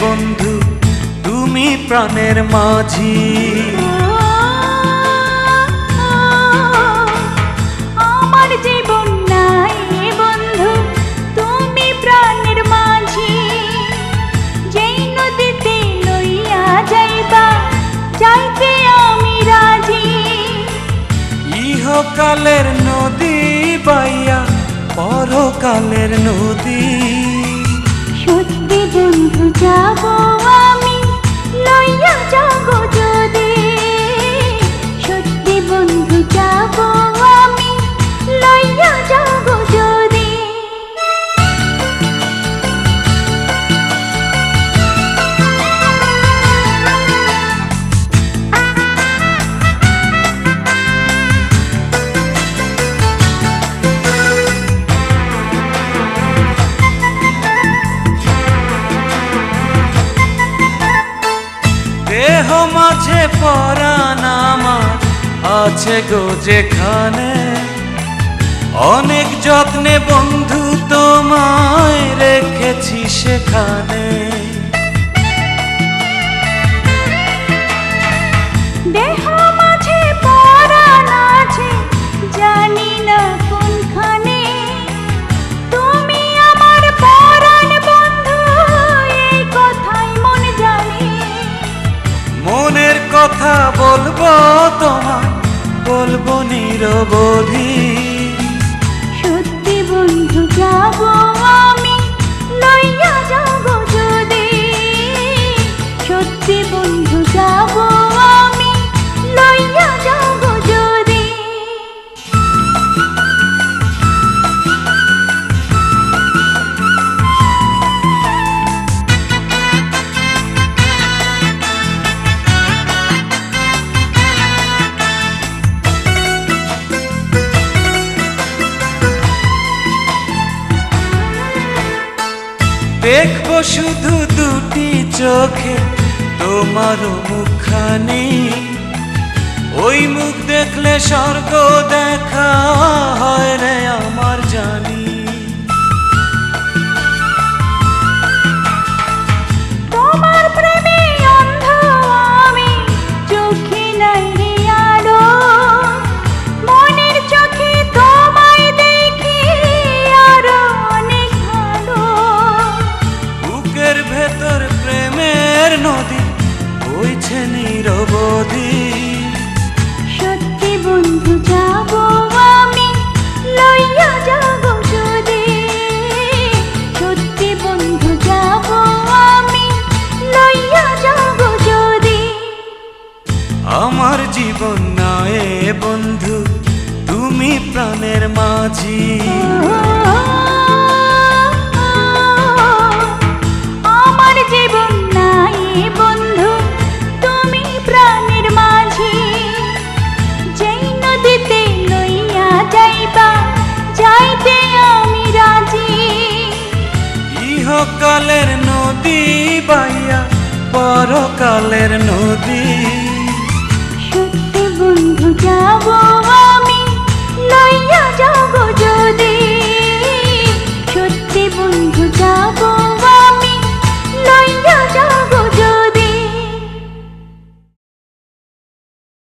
বন্ধু তুমি প্রাণের মাঝি। আমার জীবন নাই বন্ধু তুমি প্রাণের মাঝি। যেই নদীতে লইয়া যাইবা যাইতে আমি রাজি। ইহকালের নদী বাইয়া পরকালের নদী। সত্যি বন্ধু যাব। দেহ মাঝে পরাণ আমার আছে গো যেখানে। অনেক যত্নে বন্ধু তোমায় রেখেছি সেখানে। দেহ বলব নিরবধি সত্যি বন্ধু যাব দেখব শুধু দুটি চোখে তোমার মুখানি ওই মুখ দেখলে স্বর্গ দেখা জীবন নয় বন্ধু তুমি প্রাণের মাঝি। আমার জীবন নাই বন্ধু তুমি প্রাণের মাঝি। যেই নদীতে লইয়া যাইবা যাইতে আমি রাজি। ইহকালের নদী বাইয়া পরকালের নদী। বন্ধু যাব